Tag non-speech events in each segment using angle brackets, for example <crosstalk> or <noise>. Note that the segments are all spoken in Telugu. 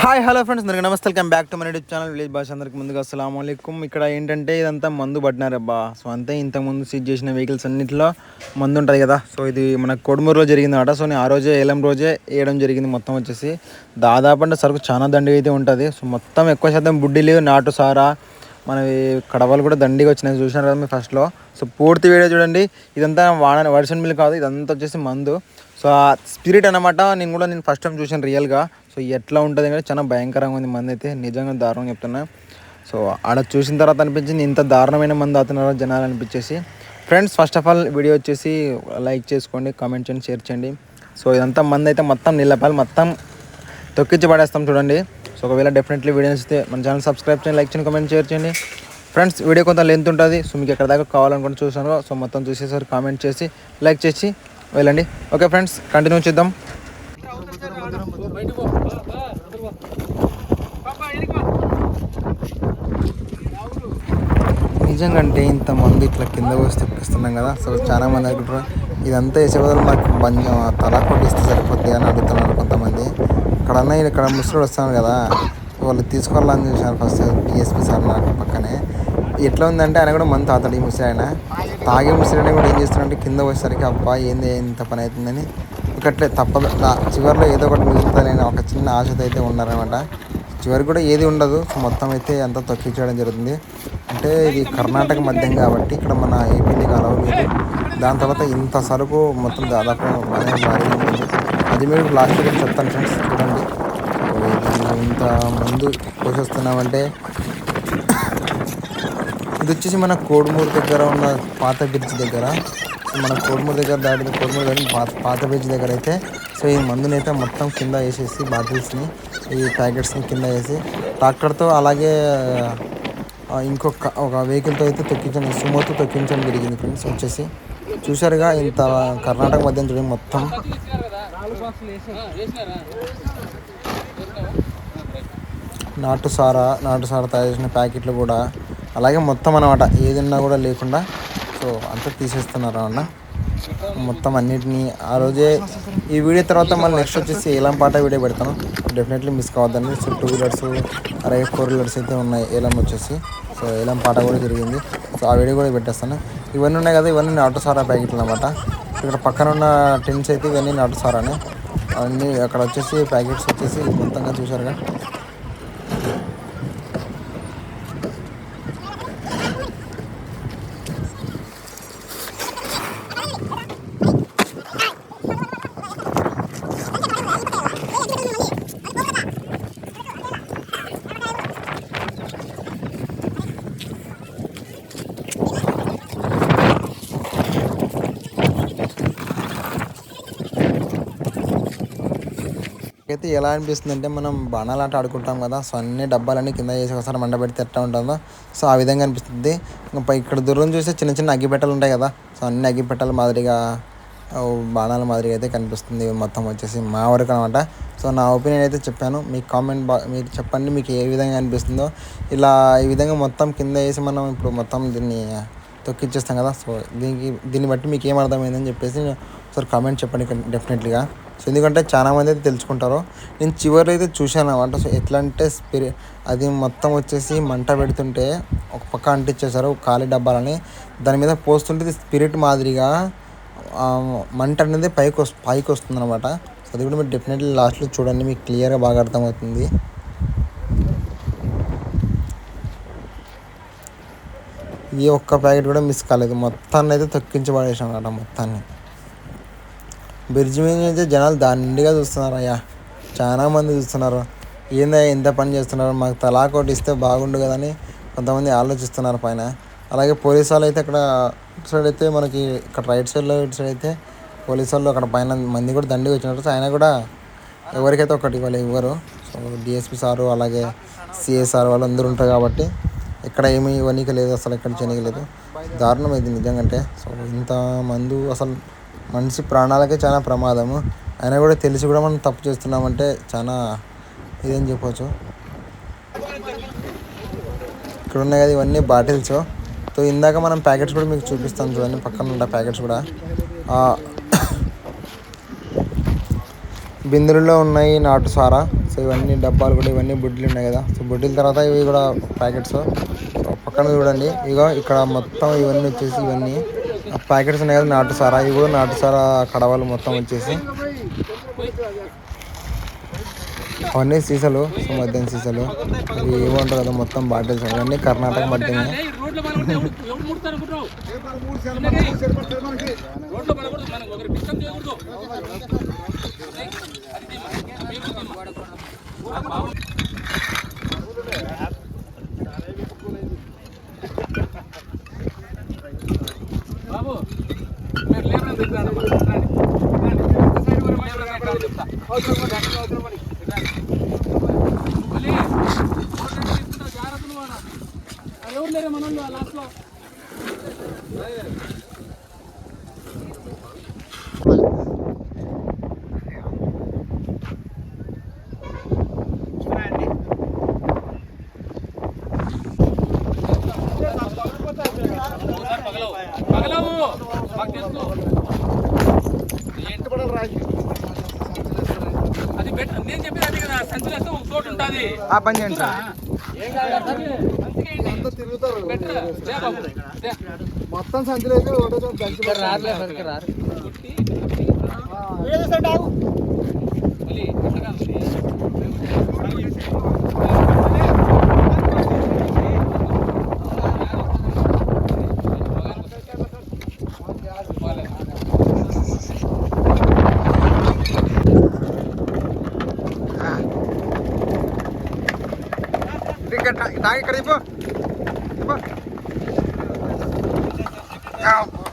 హాయ్ హలో ఫ్రెండ్స్ అందరికీ నమస్తే. Welcome back to my YouTube channel village భాష అందరికి ముందుగా అస్సలం అయికం ఇక్కడ ఏంటంటే ఇదంతా మందు పట్టినారబ్బా. సో అంతే ఇంతకుముందు సీజ్ చేసిన వెహికల్స్ అన్నింటిలో మందు ఉంటుంది కదా. సో ఇది మన కొడుమూరులో జరిగింది అనమాట సో నేను ఆ రోజే ఏలం రోజే వేయడం జరిగింది మొత్తం వచ్చేసి. దాదాపు అంటే సరుకు చాలా దండిగా అయితే ఉంటుంది. సో మొత్తం ఎక్కువ శాతం బుడ్డిలు నాటు సారా. మనవి కడవలు కూడా దండిగా వచ్చినాయి. చూసినారు కదా మీరు ఫస్ట్లో సో పూర్తి వీడియో చూడండి. ఇదంతా వాడ వర్షన్ మిల్ కాదు ఇదంతా వచ్చేసి మందు. సో ఆ స్పిరిట్ అనమాట నేను కూడా నేను ఫస్ట్ టైం చూసాను రియల్గా సో ఎట్లా ఉంటుంది అంటే చాలా భయంకరంగా ఉంది మంది అయితే. నిజంగా దారుణంగా చెప్తున్నా. సో ఆడ చూసిన తర్వాత అనిపించింది ఇంత దారుణమైన మంది అవుతున్నారో జనాలు అనిపించేసి. Friends first of all video వచ్చేసి లైక్ చేసుకోండి కామెంట్ చేయండి షేర్ చేయండి. సో ఇదంతా మంది అయితే మొత్తం నిల్లపాలి మొత్తం తొక్కించి పడేస్తాం చూడండి. సో ఒకవేళ డెఫినెట్లీ వీడియో నచ్చితే మన ఛానల్ సబ్స్క్రైబ్ చేయండి లైక్ చేయండి కామెంట్ షేర్ చేయండి. ఫ్రెండ్స్ వీడియో కొంత లెంత్ ఉంటుంది. సో మీకు ఎక్కడ దాకా కావాలనుకుంటే చూసాను సో మొత్తం చూసేసరికి కామెంట్ చేసి లైక్ చేసి వెళ్ళండి. ఓకే ఫ్రెండ్స్ కంటిన్యూ చేద్దాం. నిజంగా అంటే ఇంతమంది ఇట్లా కింద పోసి తెప్పిస్తున్నాం కదా. సో చాలా మంది అనుకుంటారు ఇదంతా వేసే బదులు మాకు బంజం తలా కొట్టిస్తే సరిపోద్ది అని అడుగుతున్నారు కొంతమంది. ఇక్కడన్నా ఇక్కడ ముసలు వస్తాను కదా. వాళ్ళు తీసుకోవాలని చూసాను ఫస్ట్ డిఎస్పీ సార్ నాకు పక్కనే. ఎట్లా ఉందంటే ఆయన కూడా మంది తాతాడు ఈ ముసలి ఆయన తాగే ముసిరిని కూడా ఏం చేస్తున్నాడంటే కింద వచ్చేసరికి అబ్బా ఏంది ఇంత పని అవుతుందని ఒకట్లే తప్పదు లా- చివరిలో ఏదో ఒకటి మిగులుతుందని ఒక చిన్న ఆశతో అయితే ఉన్నారనమాట. చివరికి కూడా ఏది ఉండదు. సో మొత్తం అయితే అంతా తొక్కించడం జరుగుతుంది. అంటే ఇది కర్ణాటక మధ్యం కాబట్టి ఇక్కడ మన ఏపీకి అలవ లేదు. దాని తర్వాత ఇంత సరుకు మొత్తం దాదాపు బాగా భారీ ఉంటుంది అది మీరు లాస్ట్ ఇయర్ చెప్తాను ఫ్రెండ్స్? చూడండి. సో ఇది ఇంత మందు పోషిస్తున్నామంటే ఇది వచ్చేసి మన కోడుమూరు దగ్గర ఉన్న పాత బ్రిడ్జ్ దగ్గర. మన కోడుమూరు దగ్గర దాటిన కోడుమూరు దాటిన పాత పాత బ్రిడ్జ్ దగ్గర అయితే. సో ఈ మందుని అయితే మొత్తం కింద వేసేసి బాటిల్స్ని ఈ ప్యాకెట్స్ని కింద వేసి ట్రాక్టర్తో అలాగే ఇంకొక ఒక వెహికల్తో అయితే తొక్కించడం సుమోతో తొక్కించడం జరిగింది ఫ్రెండ్స్ వచ్చేసి చూసారుగా ఇంత కర్ణాటక మధ్య చూడండి మొత్తం. నాటు సారా నాటు సారా తయారు చేసిన ప్యాకెట్లు కూడా అలాగే మొత్తం అనమాట ఏదన్నా కూడా లేకుండా. సో అంతా తీసేస్తున్నారు అన్న. మొత్తం అన్నిటినీ ఆ రోజే ఈ వీడియో తర్వాత మళ్ళీ నెక్స్ట్ వచ్చేసి ఏలం పాట వీడియో పెడతాను. డెఫినెట్లీ మిస్ కావద్దండి. సో టూ వీలర్స్ అలాగే ఫోర్ వీలర్స్ అయితే ఉన్నాయి ఏలం వచ్చేసి. సో ఏలం పాట కూడా జరిగింది. సో ఆ వీడియో కూడా పెట్టేస్తాను. ఇవన్నీ ఉన్నాయి కదా ఇవన్నీ నాటు సారా ప్యాకెట్లు అనమాట ఇక్కడ పక్కన ఉన్న టిన్స్ అయితే ఇవన్నీ నాటు సారానే. అవన్నీ అక్కడ వచ్చేసి ప్యాకెట్స్ వచ్చేసి మొత్తంగా చూసారుగా అయితే ఎలా అనిపిస్తుంది అంటే మనం బాణాలాట ఆడుకుంటాం కదా సో అన్ని డబ్బాలన్నీ కింద చేసి ఒకసారి మంట పెడితే ఎట్లా ఉంటుందో సో ఆ విధంగా అనిపిస్తుంది. ఇంకా ఇక్కడ దూరం చూస్తే చిన్న చిన్న అగ్గిపెట్టెలు ఉంటాయి కదా సో అన్ని అగ్గిపెట్టల మాదిరిగా బాణాల మాదిరిగా అయితే కనిపిస్తుంది. మొత్తం వచ్చేసి మా వరకు అనమాట సో నా ఒపీనియన్ అయితే చెప్పాను. మీ కామెంట్ బా మీరు చెప్పండి మీకు ఏ విధంగా అనిపిస్తుందో. ఇలా ఈ విధంగా మొత్తం కింద వేసి మనం ఇప్పుడు మొత్తం దీన్ని తొక్కిచ్చేస్తాం కదా సో దీనికి దీన్ని బట్టి మీకు ఏం అర్థమైందని చెప్పేసి ఒకసారి కామెంట్ చెప్పండి డెఫినెట్లీగా. సో ఎందుకంటే చాలామంది అయితే తెలుసుకుంటారు. నేను చివరి అయితే చూశాను అనమాట సో ఎట్లా అంటే స్పిరి అది మొత్తం వచ్చేసి మంట పెడుతుంటే ఒక పక్క అంటించేశారు ఖాళీ డబ్బాలని. దాని మీద పోస్తుంటే స్పిరిట్ మాదిరిగా మంట అనేది పైకి వస్తు పైకి వస్తుంది అనమాట సో అది కూడా మీరు డెఫినెట్లీ లాస్ట్లో చూడండి మీకు క్లియర్గా బాగా అర్థమవుతుంది. ఈ ఒక్క ప్యాకెట్ కూడా మిస్ కాలేదు. మొత్తాన్ని అయితే తొక్కించి పడేసాం అనమాట మొత్తాన్ని. బ్రిడ్జ్ మీద అయితే జనాలు దాని నిండుగా చూస్తున్నారు అయ్యా చాలా మంది చూస్తున్నారు. ఏందా ఎంత పని చేస్తున్నారు? మాకు తలా ఒకటి ఇస్తే బాగుండు కదని కొంతమంది ఆలోచిస్తున్నారు పైన. అలాగే పోలీసు వాళ్ళు అయితే అక్కడ ఇటు సైడ్ అయితే మనకి ఇక్కడ రైట్ సైడ్లో ఇటు సైడ్ అయితే పోలీసు వాళ్ళు అక్కడ పైన మంది కూడా దండిగా వచ్చినారు సో ఆయన కూడా ఎవరికైతే ఒకటి వాళ్ళు ఇవ్వరు. సో డిఎస్పి సారు అలాగే సిఎస్ఆర్ వాళ్ళు అందరూ ఉంటారు కాబట్టి ఇక్కడ ఏమీ ఇవ్వనీకి లేదు అసలు ఎక్కడ చేయనీకి లేదు. దారుణం ఇది నిజంగా అంటే. సో ఇంత మందు అసలు మనిషి ప్రాణాలకే చాలా ప్రమాదము. అయినా కూడా తెలిసి కూడా మనం తప్పు చేస్తున్నామంటే చాలా ఇదేం చెప్పవచ్చు ఇక్కడ ఉన్నాయి కదా ఇవన్నీ బాటిల్స్. సో ఇందాక మనం ప్యాకెట్స్ కూడా మీకు చూపిస్తాం చూడండి పక్కన ఉన్న ప్యాకెట్స్ కూడా. బిందులలో ఉన్నాయి నాటు సారా. సో ఇవన్నీ డబ్బాలు కూడా ఇవన్నీ బుడ్డీలు ఉన్నాయి కదా. సో బుడ్డీల తర్వాత ఇవి కూడా ప్యాకెట్స్. పక్కన చూడండి. ఇగో ఇక్కడ మొత్తం ఇవన్నీ వచ్చేసి ఇవన్నీ. ప్యాకెట్స్ ఉన్నాయి కదా నాటు సారా? ఇవి కూడా నాటు సారా కడవలు మొత్తం వచ్చేసి. అవన్నీ సీసాలు మద్యం సీసాలు. అవి ఏమంటారు కదా మొత్తం బాటిల్స్ అవన్నీ కర్ణాటక మట్టినే. రోడ్లో పడకూడదు ఎవరు ఎవరు ముడతారు అనుకుంటున్నావు రోడ్లో పడకూడదు మనం ఒకరి డిస్టర్బ్ చేయకూడదు బాబు మీరు లేబర్ దగ్గర చెప్తా మళ్ళీ జాగ్రత్తలు వాడా ఎవరు లేరు మనోళ్ళు లాస్ట్లో పగలవు మాకు తెలుసు. అది బెటర్ నేను చెప్పేది అదే కదా సంచులు వేస్తే ఒక చోటు ఉంటుంది. ఆ పని చేయండి మొత్తం సంచులు అయితే ఒకటో చోట తాగి ఇక్కడ ఇప్పు ఇప్పు.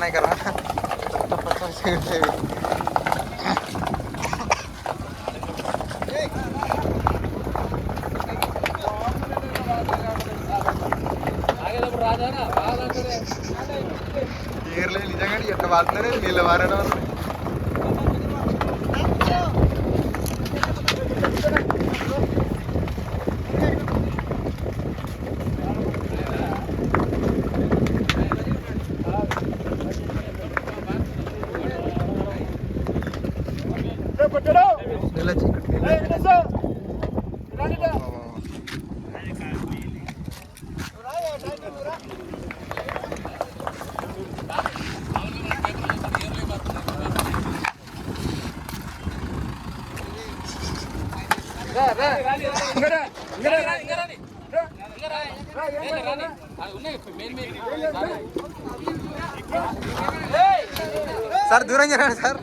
नाही करा నిజంగా ఎట్లా వాడుతున్నారే నీళ్ళు వాడడం సార్ దూరం జరగండి సార్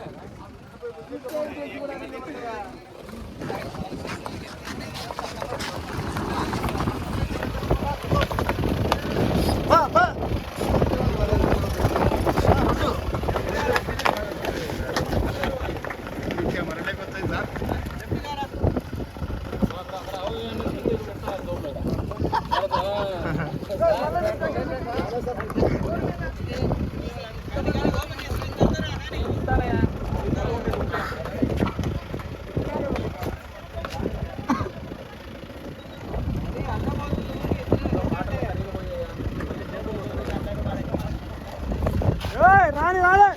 రాని రాలే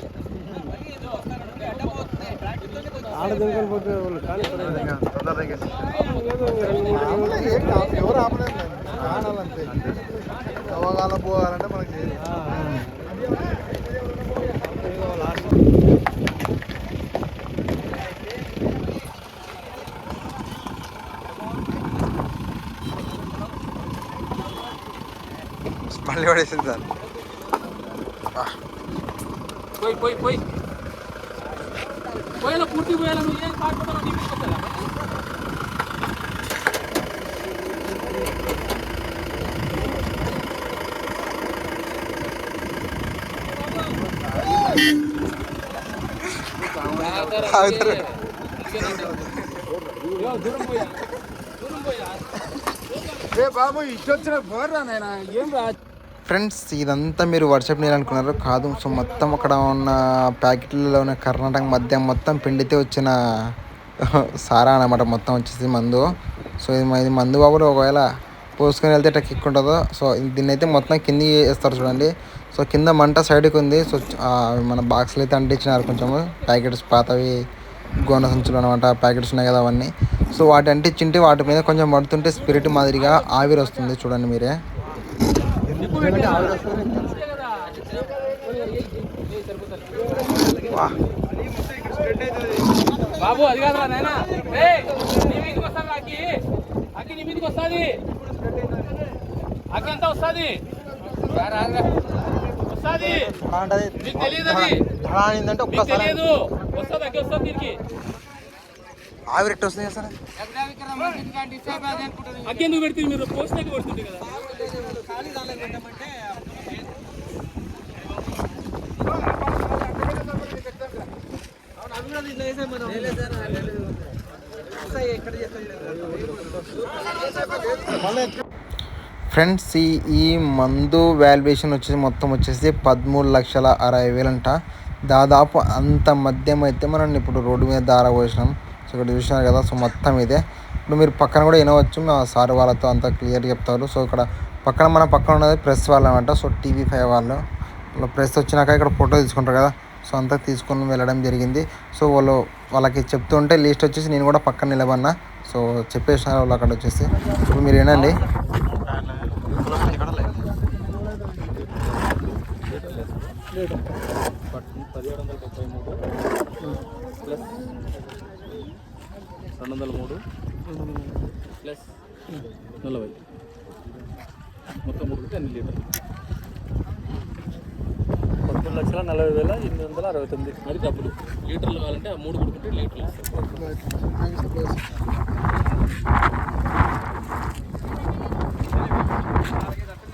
ఆడదొంగలు పోతే వాళ్ళు ఖాళీ ఎవరు ఆపలేదు ఆడాలంతే అవగాహన పోవాలంటే మనకి మళ్ళీ పడేసింది సార్. పోయి పోయి పోయి. పోయేలా పూర్తి పోయేలా నువ్వు ఏం కాకపోతే నీ మీదకి వస్తుందా? ఇదిగో దూరం పోయా దూరం పోయా. ఏ బాబు ఇటు వచ్చిన బోర్రా నాయన? ఏం రా? ఫ్రెండ్స్ ఇదంతా మీరు వర్షప్ నీళ్ళు అనుకున్నారు. కాదు సో మొత్తం అక్కడ ఉన్న ప్యాకెట్లలో ఉన్న కర్ణాటక మధ్య మొత్తం పిండితే వచ్చిన <laughs> సారా అనమాట మొత్తం వచ్చేసి మందు. సో ఇది ఇది మందు బాబులు ఒకవేళ పోసుకొని వెళ్తే ఇట్లా కిక్ ఉంటుందో. సో దీన్ని అయితే మొత్తం కింది వేస్తారు చూడండి. సో కింద మంట సైడ్కి ఉంది. సో మన బాక్స్లు అయితే అంటించినారు కొంచెము. ప్యాకెట్స్ పాతవి గోన సంచులు అనమాట ప్యాకెట్స్ ఉన్నాయి కదా అవన్నీ. సో వాటి అంటించింటే వాటి మీద కొంచెం పడుతుంటే స్పిరిట్ మాదిరిగా ఆవిరి వస్తుంది చూడండి మీరే. బాబు అది కాదురా నాయనా. ఏయ్, నీ మీదకి వస్తాను అక్కి. అక్కి నీ మీదకి వస్తుంది. అక్కి ఎంత వస్తుంది. వస్తుంది. నీకు తెలియదు అది. అంటే నీకు తెలియదు. వస్తుంది అక్కి వస్తుంది దీనికి. ఆవిరి ఎట్టు వస్తుంది సార్ అక్కి ఎందుకు పెడుతుంది మీరు? పోస్ట్ పెడుతుంది కదా. ఫ్రెండ్స్ ఈ మందు వాల్యుయేషన్ వచ్చేసి మొత్తం వచ్చేసి పదమూడు లక్షల అరవై వేలంట. దాదాపు అంత మద్యం అయితే మనం ఇప్పుడు రోడ్డు మీద దార పోసినాం. సో ఇక్కడ చూసినారు కదా సో మొత్తం ఇదే. ఇప్పుడు మీరు పక్కన కూడా వినవచ్చు మా సార్ వాళ్ళతో అంతా క్లియర్ చెప్తారు. సో ఇక్కడ పక్కన మన పక్కన ఉన్నది ప్రెస్ వాళ్ళు అనమాట సో టీవీ ఫైవ్ వాళ్ళు. వాళ్ళు ప్రెస్ వచ్చినాక ఇక్కడ ఫోటో తీసుకుంటారు కదా. సో అంతా తీసుకొని వెళ్ళడం జరిగింది. సో వాళ్ళు వాళ్ళకి చెప్తుంటే లిస్ట్ వచ్చేసి నేను కూడా పక్కన నిలబడినా. సో చెప్పేసిన వాళ్ళు అక్కడ వచ్చేసి. ఇప్పుడు మీరు వినండి. రెండు వందల మూడు ప్లస్ నలభై. మొత్తం మూడు ఎన్ని లీటర్లు పదకొండు లక్షల నలభై వేల ఎనిమిది వందల అరవై తొమ్మిది అది డబ్బులు లీటర్లు కావాలంటే ఆ మూడు కొడుకుంటే లీటర్లు ఇస్తారు